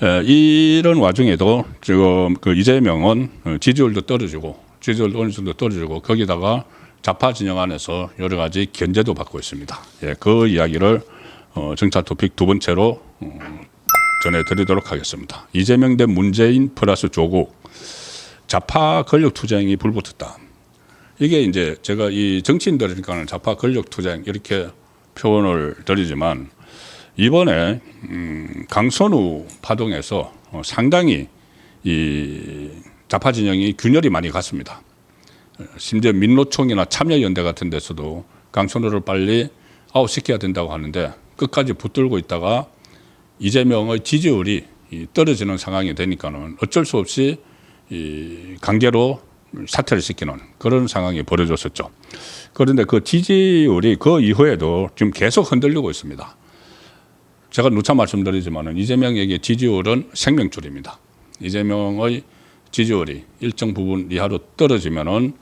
에, 이런 와중에도 지금 그 이재명은 어, 지지율도 떨어지고 지지율도 어느 정도 떨어지고 거기다가 좌파 진영 안에서 여러 가지 견제도 받고 있습니다. 예, 그 이야기를 어, 정차 토픽 두 번째로 어, 전해드리도록 하겠습니다. 이재명 대 문재인 플러스 조국 좌파 권력 투쟁이 불붙었다. 이게 이제 제가 이 정치인들이니까는 좌파 권력 투쟁 이렇게 표현을 드리지만 이번에 음, 강선우 파동에서 어, 상당히 이 좌파 진영이 균열이 많이 갔습니다. 어, 심지어 민노총이나 참여연대 같은 데서도 강선우를 빨리 아웃시켜야 된다고 하는데 끝까지 붙들고 있다가 이재명의 지지율이 이 떨어지는 상황이 되니까는 어쩔 수 없이 이 강제로 사퇴를 시키는 그런 상황이 벌어졌었죠. 그런데 그 지지율이 그 이후에도 지금 계속 흔들리고 있습니다. 제가 누차 말씀드리지만은 이재명에게 지지율은 생명줄입니다. 이재명의 지지율이 일정 부분 이하로 떨어지면은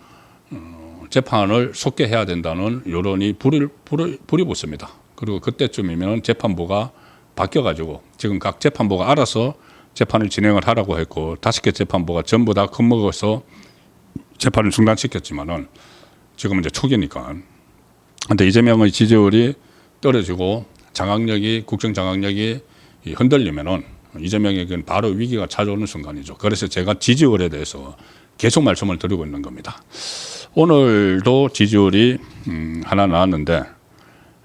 어, 재판을 속개해야 된다는 여론이 불을 불을 불이 붙습니다. 그리고 그때쯤이면 재판부가 바뀌어가지고 지금 각 재판부가 알아서 재판을 진행을 하라고 했고 다섯 개 재판부가 전부 다 겁먹어서 재판을 중단시켰지만은 지금 이제 초기니까. 근데 이재명의 지지율이 떨어지고 장악력이 국정 장악력이 이 흔들리면은 이재명에게는 바로 위기가 찾아오는 순간이죠. 그래서 제가 지지율에 대해서 계속 말씀을 드리고 있는 겁니다. 오늘도 지지율이 음, 하나 나왔는데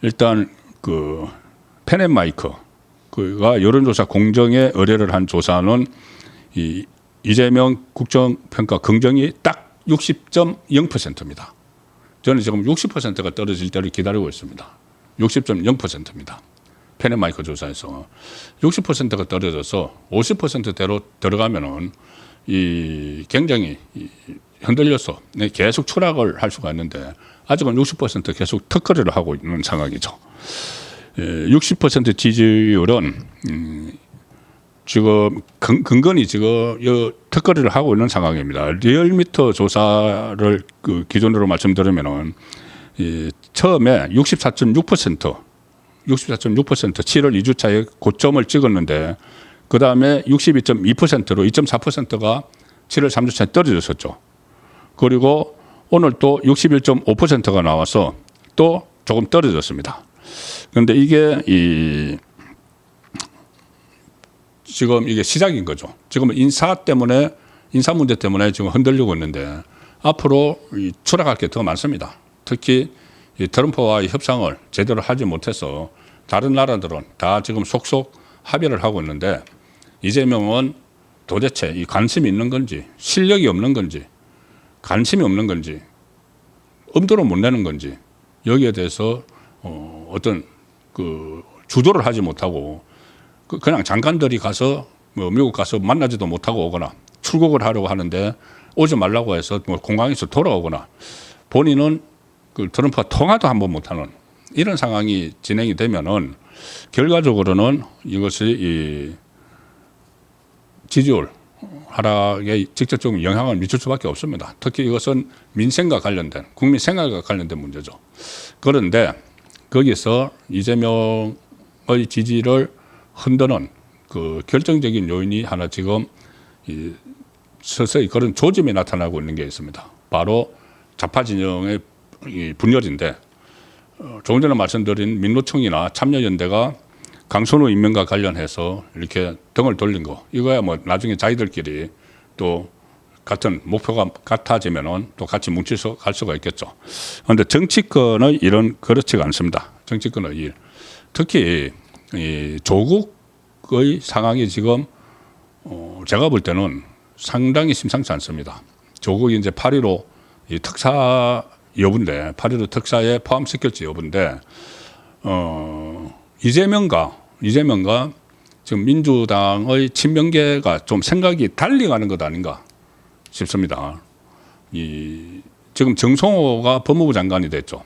일단 그 페넷마이크 그가 여론조사 공정에 의뢰를 한 조사는 이 이재명 국정평가 긍정이 딱 60.0%입니다. 저는 지금 60%가 떨어질 때를 기다리고 있습니다. 60.0%입니다. 페네마이크 조사에서 60%가 떨어져서 50%대로 들어가면은 이 굉장히 이 흔들려서 네, 계속 추락을 할 수가 있는데 아직은 60% 계속 턱걸이를 하고 있는 상황이죠. 예, 60% 지지율은 음, 지금 근, 근거니 지금 이 턱걸이를 하고 있는 상황입니다. 리얼미터 조사를 그 기준으로 말씀드리면은 이 처음에 64.6% 64.6% 7월 2주차에 고점을 찍었는데 그 다음에 62.2%로 2.4%가 7월 3주차에 떨어졌었죠. 그리고 오늘 또 61.5%가 나와서 또 조금 떨어졌습니다. 그런데 이게 이 지금 이게 시작인 거죠. 지금 인사 때문에 인사 문제 때문에 지금 흔들리고 있는데 앞으로 이 추락할 게 더 많습니다. 특히 이 트럼프와의 협상을 제대로 하지 못해서 다른 나라들은 다 지금 속속 합의를 하고 있는데 이재명은 도대체 이 관심이 있는 건지 실력이 없는 건지 관심이 없는 건지 엄두를 못 내는 건지 여기에 대해서 어, 어떤 그 주도를 하지 못하고 그 그냥 장관들이 가서 뭐 미국 가서 만나지도 못하고 오거나 출국을 하려고 하는데 오지 말라고 해서 뭐 공항에서 돌아오거나 본인은 그 트럼프와 통화도 한번 못하는 이런 상황이 진행이 되면은 결과적으로는 이것이 이 지지율 하락에 직접적인 영향을 미칠 수밖에 없습니다. 특히 이것은 민생과 관련된 국민 생활과 관련된 문제죠. 그런데 거기서 이재명의 지지를 흔드는 그 결정적인 요인이 하나 지금 이 서서히 그런 조짐이 나타나고 있는 게 있습니다. 바로 좌파 진영의 이 분열인데 어, 조금 전에 말씀드린 민노총이나 참여연대가 강선우 임명과 관련해서 이렇게 등을 돌린 거 이거야 뭐 나중에 자기들끼리 또 같은 목표가 같아지면은 또 같이 뭉쳐서 갈 수가 있겠죠. 그런데 정치권의 일은 그렇지가 않습니다. 정치권의 일 특히 이 조국의 상황이 지금 어 제가 볼 때는 상당히 심상치 않습니다. 조국이 이제 8.15이 특사 여부인데 8.15 특사에 포함시킬지 여부인데 어 이재명과 이재명과 지금 민주당의 친명계가 좀 생각이 달리 가는 것 아닌가 싶습니다. 이 지금 정성호가 법무부 장관이 됐죠.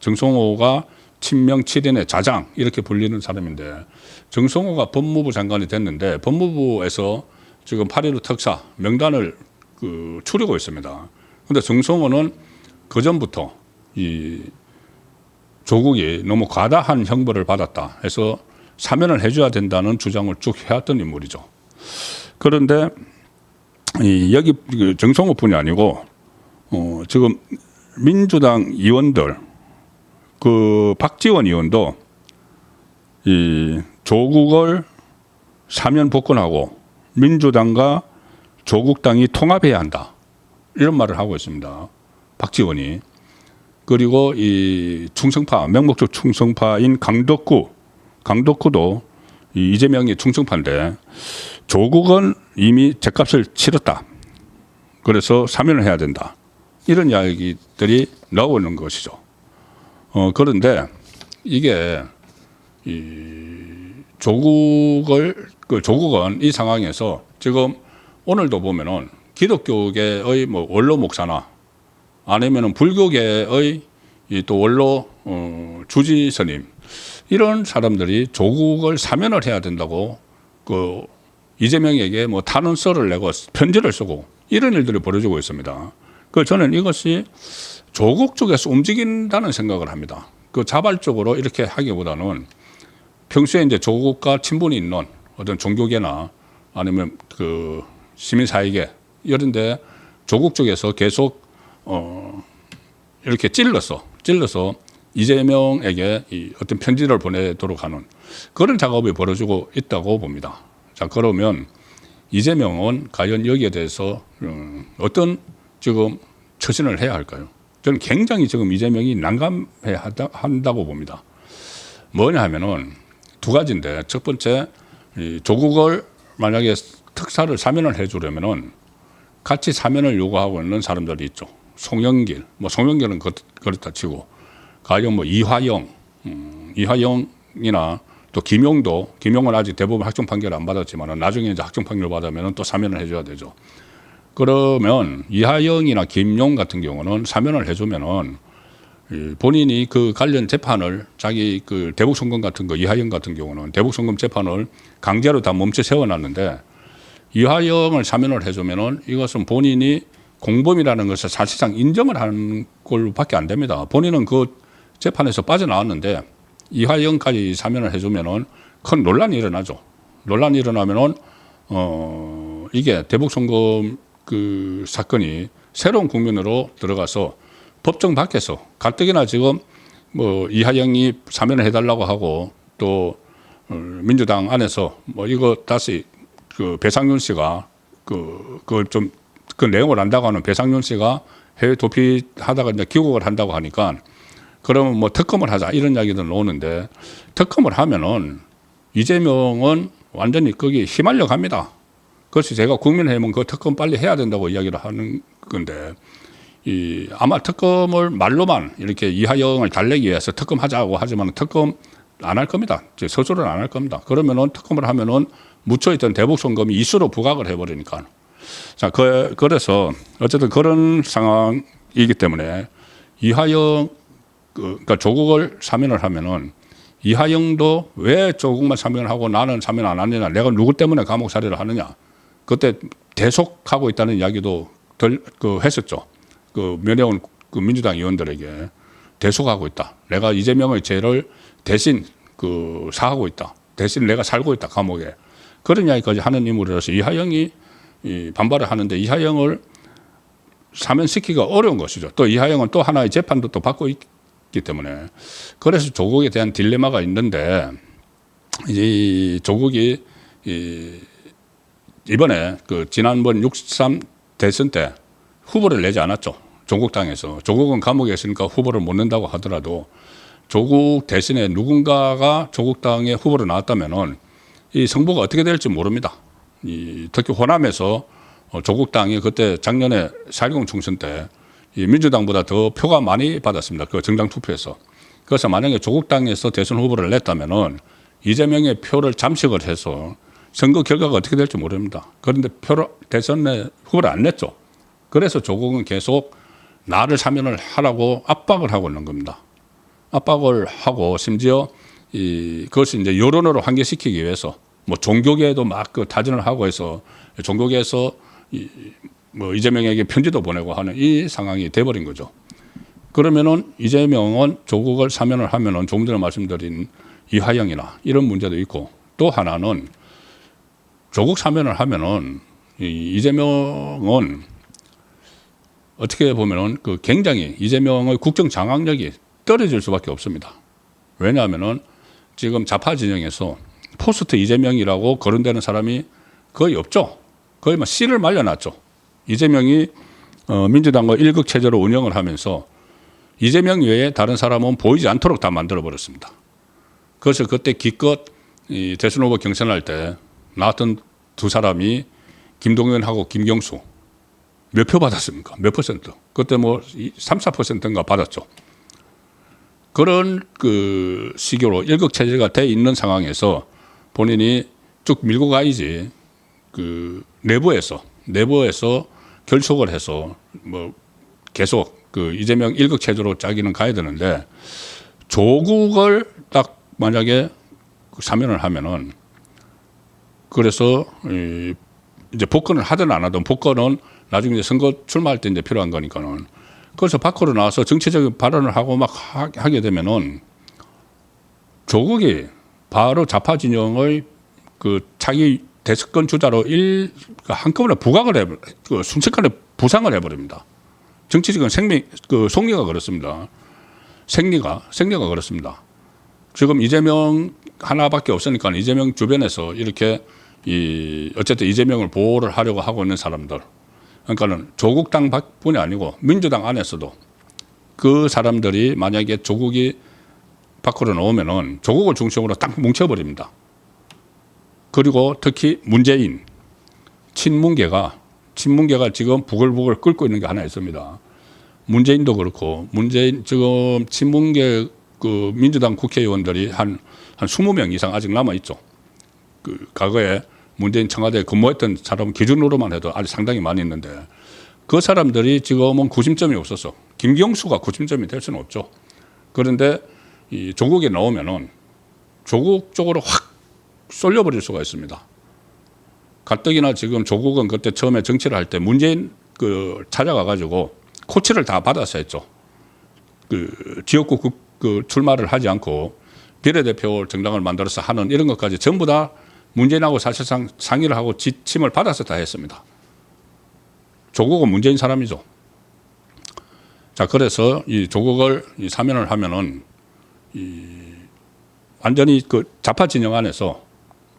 정성호가 친명 7인의 자장 이렇게 불리는 사람인데 정성호가 법무부 장관이 됐는데 법무부에서 지금 8.15 특사 명단을 그 추리고 있습니다. 근데 정성호는 그 전부터 이 조국이 너무 과다한 형벌을 받았다 해서 사면을 해줘야 된다는 주장을 쭉 해왔던 인물이죠. 그런데 이 여기 그 정성호뿐이 아니고 어 지금 민주당 의원들 그 박지원 의원도 이 조국을 사면 복권하고 민주당과 조국당이 통합해야 한다 이런 말을 하고 있습니다. 박지원이 그리고 이 충성파 명목적 충성파인 강덕구 강덕구도 이 이재명이 충성파인데 조국은 이미 제값을 치렀다. 그래서 사면을 해야 된다. 이런 이야기들이 나오는 것이죠. 어, 그런데 이게 이 조국을 그 조국은 이 상황에서 지금 오늘도 보면은 기독교계의 뭐 원로 목사나 아니면은 불교계의 이또 원로 어, 주지 스님 이런 사람들이 조국을 사면을 해야 된다고 그 이재명에게 뭐 탄원서를 내고 편지를 쓰고 이런 일들이 벌어지고 있습니다. 그 저는 이것이 조국 쪽에서 움직인다는 생각을 합니다. 그 자발적으로 이렇게 하기보다는 평소에 이제 조국과 친분이 있는 어떤 종교계나 아니면 그 시민사회계 이런데 조국 쪽에서 계속 어 이렇게 찔러서 찔러서 이재명에게 이 어떤 편지를 보내도록 하는 그런 작업이 벌어지고 있다고 봅니다. 자 그러면 이재명은 과연 여기에 대해서 음, 어떤 지금 처신을 해야 할까요? 저는 굉장히 지금 이재명이 난감해 한다고 봅니다. 뭐냐 하면은 두 가지인데 첫 번째 이 조국을 만약에 특사를 사면을 해주려면은 같이 사면을 요구하고 있는 사람들이 있죠. 송영길, 뭐 송영길은 그, 그렇다 치고 가령 뭐 이화영, 음, 이화영이나 또 김용도, 김용은 아직 대법원 확정 판결 안 받았지만 나중에 이제 확정 판결 받으면 또 사면을 해줘야 되죠. 그러면 이하영이나 김용 같은 경우는 사면을 해주면은 이 본인이 그 관련 재판을 자기 그 대북 송금 같은 거 이하영 같은 경우는 대북 송금 재판을 강제로 다 멈춰 세워놨는데 이하영을 사면을 해주면은 이것은 본인이 공범이라는 것을 사실상 인정을 하는 걸밖에 안 됩니다. 본인은 그 재판에서 빠져나왔는데 이하영까지 사면을 해주면은 큰 논란이 일어나죠. 논란이 일어나면은 어 이게 대북 송금 그 사건이 새로운 국면으로 들어가서 법정 밖에서 가뜩이나 지금 뭐 이하영이 사면을 해달라고 하고 또 어, 민주당 안에서 뭐 이거 다시 그 배상윤 씨가 그그좀그 내용을 안다고 하는 배상윤 씨가 해외 도피하다가 이제 귀국을 한다고 하니까 그러면 뭐 특검을 하자 이런 이야기들 나오는데 특검을 하면은 이재명은 완전히 거기 휘말려 갑니다. 그래서 제가 국민의힘은 그 특검 빨리 해야 된다고 이야기를 하는 건데 이 아마 특검을 말로만 이렇게 이하영을 달래기 위해서 특검하자고 하지만 특검 안 할 겁니다. 서술은 안 할 겁니다. 그러면은 특검을 하면은 묻혀있던 대북 송금이 이수로 부각을 해버리니까. 자, 그, 그래서 어쨌든 그런 상황이기 때문에 이하영, 그, 그러니까 조국을 사면을 하면은 이하영도 왜 조국만 사면을 하고 나는 사면 안 하느냐, 내가 누구 때문에 감옥 살이를 하느냐. 그때 대속하고 있다는 이야기도 덜, 그 했었죠. 그 면회온 그 민주당 의원들에게 대속하고 있다. 내가 이재명의 죄를 대신 그 사하고 있다. 대신 내가 살고 있다 감옥에. 그런 이야기까지 하는 인물이라서 이하영이 이 반발을 하는데 이하영을 사면시키기가 어려운 것이죠. 또 이하영은 또 하나의 재판도 또 받고 있기 때문에 그래서 조국에 대한 딜레마가 있는데 이 조국이 이 이번에 그 지난번 63 대선 때 후보를 내지 않았죠. 조국당에서. 조국은 감옥에 있으니까 후보를 못 낸다고 하더라도 조국 대신에 누군가가 조국당의 후보로 나왔다면은 이 성부가 어떻게 될지 모릅니다. 이 특히 호남에서 어, 조국당이 그때 작년에 4.10 총선 때 이 민주당보다 더 표가 많이 받았습니다. 그 정당 투표에서. 그래서 만약에 조국당에서 대선 후보를 냈다면은 이재명의 표를 잠식을 해서 선거 결과가 어떻게 될지 모릅니다. 그런데 표를 대선에 후보를 안 냈죠. 그래서 조국은 계속 나를 사면을 하라고 압박을 하고 있는 겁니다. 압박을 하고 심지어 이 그것을 이제 여론으로 환기시키기 위해서 뭐 종교계에도 막 그 타진을 하고 해서 종교계에서 이 뭐 이재명에게 편지도 보내고 하는 이 상황이 돼버린 거죠. 그러면은 이재명은 조국을 사면을 하면은 조금 전에 말씀드린 이화영이나 이런 문제도 있고 또 하나는 조국 사면을 하면은 이 이재명은 어떻게 보면은 그 굉장히 이재명의 국정 장악력이 떨어질 수밖에 없습니다. 왜냐하면은 지금 좌파 진영에서 포스트 이재명이라고 거론되는 사람이 거의 없죠. 거의 막 씨를 말려놨죠. 이재명이 어, 민주당과 일극 체제로 운영을 하면서 이재명 외에 다른 사람은 보이지 않도록 다 만들어 버렸습니다. 그래서 그때 기껏 이 대선 후보 경선할 때 나왔던 두 사람이 김동연하고 김경수 몇 표 받았습니까? 몇 퍼센트? 그때 뭐 3, 4%인가 받았죠. 그런 그 시기로 일극 체제가 돼 있는 상황에서 본인이 쭉 밀고 가야지 그 내부에서 내부에서 결속을 해서 뭐 계속 그 이재명 일극 체제로 자기는 가야 되는데 조국을 딱 만약에 그 사면을 하면은 그래서 이 이제 복권을 하든 안 하든 복권은 나중에 이제 선거 출마할 때 이제 필요한 거니까는 그래서 밖으로 나와서 정치적인 발언을 하고 막 하- 하게 되면은 조국이 바로 좌파 진영의 그 자기 대습권 주자로 일 한꺼번에 부각을 해, 그 순식간에 부상을 해버립니다. 정치적인 생리, 그 속리가 그렇습니다. 생리가 생리가 그렇습니다. 지금 이재명 하나밖에 없으니까 이재명 주변에서 이렇게 이 어쨌든 이재명을 보호를 하려고 하고 있는 사람들 그러니까는 조국 당뿐이 아니고 민주당 안에서도 그 사람들이 만약에 조국이 밖으로 나오면은 조국을 중심으로 딱 뭉쳐버립니다. 그리고 특히 문재인 친문계가 친문계가 지금 부글부글 끓고 있는 게 하나 있습니다. 문재인도 그렇고 문재인 지금 친문계 그 민주당 국회의원들이 한한 20명 이상 아직 남아 있죠. 그 과거에 문재인 청와대에 근무했던 사람 기준으로만 해도 아직 상당히 많이 있는데 그 사람들이 지금은 구심점이 없어서 김경수가 구심점이 될 수는 없죠. 그런데 이 조국에 나오면은 조국 쪽으로 확 쏠려버릴 수가 있습니다. 가뜩이나 지금 조국은 그때 처음에 정치를 할 때 문재인 그 찾아가 가지고 코치를 다 받아서 했죠. 그 지역구 그, 그 출마를 하지 않고 비례대표 정당을 만들어서 하는 이런 것까지 전부 다 문재인하고 사실상 상의를 하고 지침을 받아서 다 했습니다. 조국은 문재인 사람이죠. 자, 그래서 이 조국을 이 사면을 하면은 이 완전히 그 좌파 진영 안에서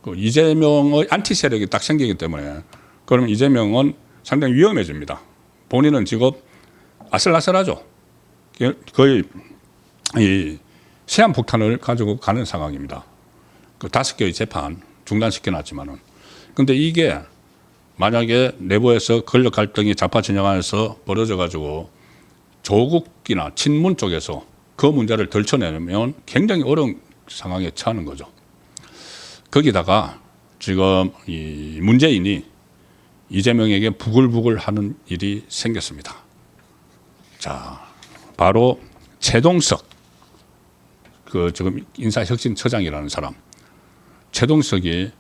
그 이재명의 안티 세력이 딱 생기기 때문에 그러면 이재명은 상당히 위험해집니다. 본인은 지금 아슬아슬하죠. 거의 이 세안 폭탄을 가지고 가는 상황입니다. 그 다섯 개의 재판 중단시켜 놨지만은. 근데 이게 만약에 내부에서 권력 갈등이 좌파 진영 안에서 벌어져 가지고 조국이나 친문 쪽에서 그 문제를 덜쳐내면 굉장히 어려운 상황에 처하는 거죠. 거기다가 지금 이 문재인이 이재명에게 부글부글 하는 일이 생겼습니다. 자, 바로 최동석 그 지금 인사혁신처장이라는 사람 최동석이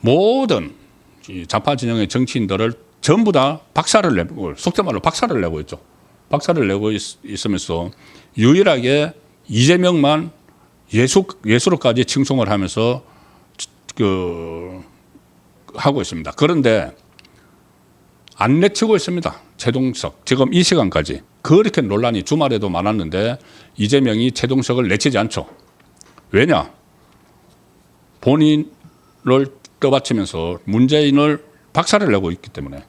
모든 이 좌파 진영의 정치인들을 전부 다 박살을 내고 속된 말로 박살을 내고 있죠. 박살을 내고 있, 있으면서 유일하게 이재명만 예수 예수로까지 칭송을 하면서 그 하고 있습니다. 그런데 안 내치고 있습니다. 최동석 지금 이 시간까지 그렇게 논란이 주말에도 많았는데 이재명이 최동석을 내치지 않죠. 왜냐? 본인을 떠받치면서 문재인을 박살을 내고 있기 때문에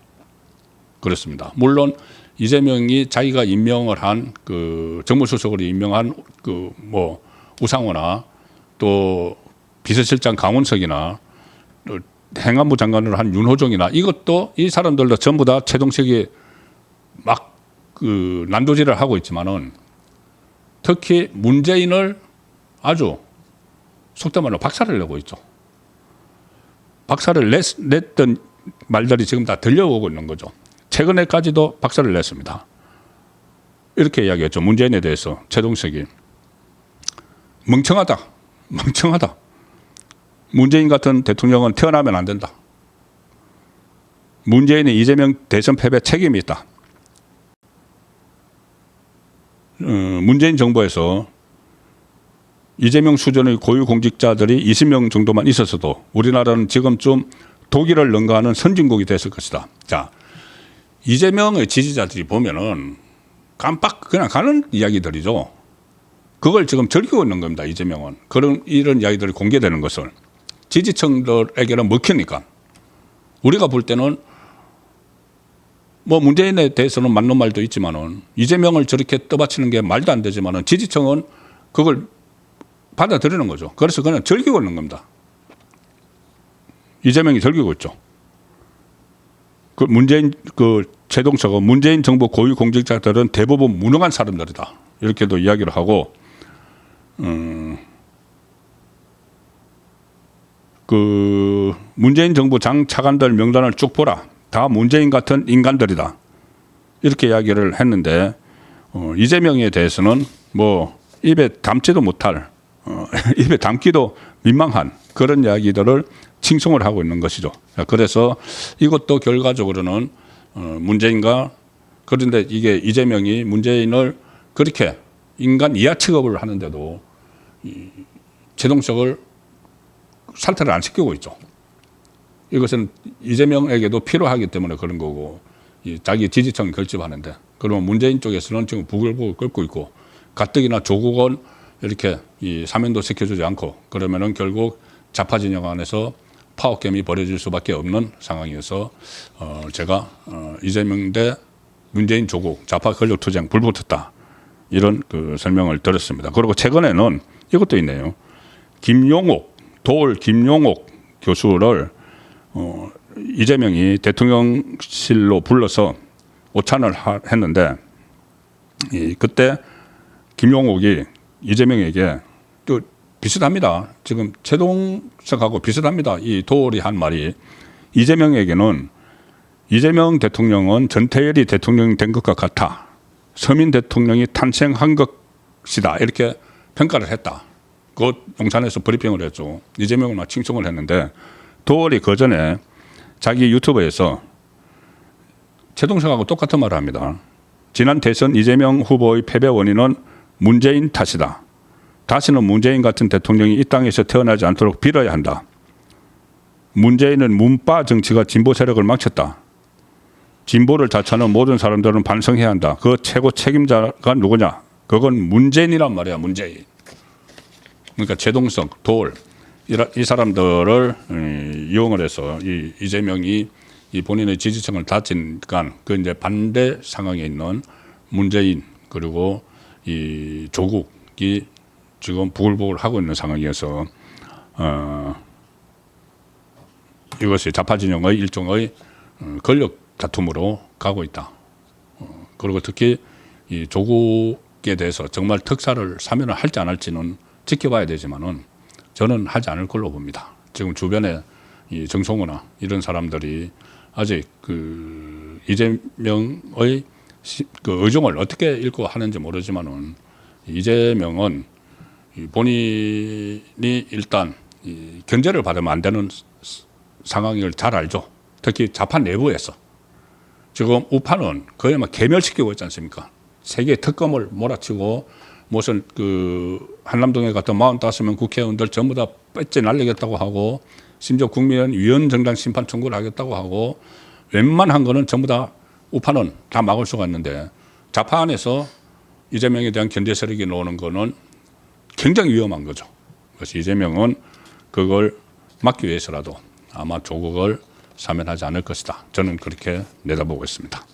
그렇습니다. 물론 이재명이 자기가 임명을 한 그 정무수석으로 임명한 그 뭐 우상호나 또 비서실장 강원석이나 또 행안부 장관으로 한 윤호정이나 이것도 이 사람들도 전부 다 최동석이 막 그 난도질을 하고 있지만은 특히 문재인을 아주 속된 말로 박살을 내고 있죠. 박살을 냈, 냈던 말들이 지금 다 들려오고 있는 거죠. 최근에까지도 박살을 냈습니다. 이렇게 이야기했죠. 문재인에 대해서 최동석이 멍청하다, 멍청하다. 문재인 같은 대통령은 태어나면 안 된다. 문재인이 이재명 대선 패배 책임이 있다. 어, 문재인 정부에서 이재명 수준의 고위공직자들이 20명 정도만 있었어도 우리나라는 지금쯤 독일을 능가하는 선진국이 됐을 것이다. 자, 이재명의 지지자들이 보면은 깜빡 그냥 가는 이야기들이죠. 그걸 지금 즐기고 있는 겁니다. 이재명은 그런 이런 이야기들이 공개되는 것을 지지층들에게는 먹히니까 우리가 볼 때는 뭐 문재인에 대해서는 맞는 말도 있지만은 이재명을 저렇게 떠받치는 게 말도 안 되지만은 지지층은 그걸 받아들이는 거죠. 그래서 그냥 즐기고 있는 겁니다. 이재명이 즐기고 있죠. 그 문재인 그 최동석은 문재인 정부 고위 공직자들은 대부분 무능한 사람들이다. 이렇게도 이야기를 하고, 음, 그 문재인 정부 장 차관들 명단을 쭉 보라. 다 문재인 같은 인간들이다. 이렇게 이야기를 했는데 어, 이재명에 대해서는 뭐 입에 담지도 못할 어, 입에 담기도 민망한 그런 이야기들을 칭송을 하고 있는 것이죠. 그래서 이것도 결과적으로는 어, 문재인과 그런데 이게 이재명이 문재인을 그렇게 인간 이하 취급을 하는데도 이 제동석을 살타를 안 시키고 있죠. 이것은 이재명에게도 필요하기 때문에 그런 거고 이 자기 지지층 결집하는데 그러면 문재인 쪽에서는 지금 부글부글 끓고 있고 가뜩이나 조국은 이렇게 이 사면도 시켜주지 않고 그러면은 결국 좌파 진영 안에서 파워게임이 벌어질 수밖에 없는 상황이어서 어 제가 어 이재명 대 문재인 조국 좌파 권력 투쟁 불붙었다 이런 그 설명을 드렸습니다. 그리고 최근에는 이것도 있네요. 김용옥 돌 김용옥 교수를 어, 이재명이 대통령실로 불러서 오찬을 하, 했는데 이, 그때 김용옥이 이재명에게 또 비슷합니다. 지금 최동석하고 비슷합니다. 이 도올이 한 말이 이재명에게는 이재명 대통령은 전태일이 대통령 된 것과 같아 서민 대통령이 탄생한 것이다 이렇게 평가를 했다. 그 용산에서 브리핑을 했죠. 이재명을 막 칭송을 했는데 도월이 그 전에 자기 유튜브에서 최동석하고 똑같은 말을 합니다. 지난 대선 이재명 후보의 패배 원인은 문재인 탓이다. 다시는 문재인 같은 대통령이 이 땅에서 태어나지 않도록 빌어야 한다. 문재인은 문바 정치가 진보 세력을 망쳤다. 진보를 자처하는 모든 사람들은 반성해야 한다. 그 최고 책임자가 누구냐? 그건 문재인이란 말이야, 문재인. 그러니까 최동석, 돌, 이 사람들을 음, 이용을 해서 이 이재명이 이 본인의 지지층을 다치니까 그 이제 반대 상황에 있는 문재인 그리고 이 조국이 지금 부글부글 하고 있는 상황이어서 어 이것이 좌파 진영의 일종의 어, 권력 다툼으로 가고 있다. 어, 그리고 특히 이 조국에 대해서 정말 특사를 사면을 할지 안 할지는 지켜봐야 되지만은 저는 하지 않을 걸로 봅니다. 지금 주변에 이 정성호나 이런 사람들이 아직 그 이재명의 시- 그 의중을 어떻게 읽고 하는지 모르지만은 이재명은 이 본인이 일단 이 견제를 받으면 안 되는 스- 상황을 잘 알죠. 특히 좌파 내부에서 지금 우파는 거의 막 개멸시키고 있지 않습니까? 세계 특검을 몰아치고 무슨 그 한남동에 갔던 45명 국회의원들 전부 다 뺏지 날리겠다고 하고 심지어 국민의원 위원정당 심판 청구를 하겠다고 하고 웬만한 거는 전부 다 우파는 다 막을 수가 있는데 좌파 안에서 이재명에 대한 견제 세력이 나오는 거는 굉장히 위험한 거죠. 그래서 이재명은 그걸 막기 위해서라도 아마 조국을 사면하지 않을 것이다. 저는 그렇게 내다보고 있습니다.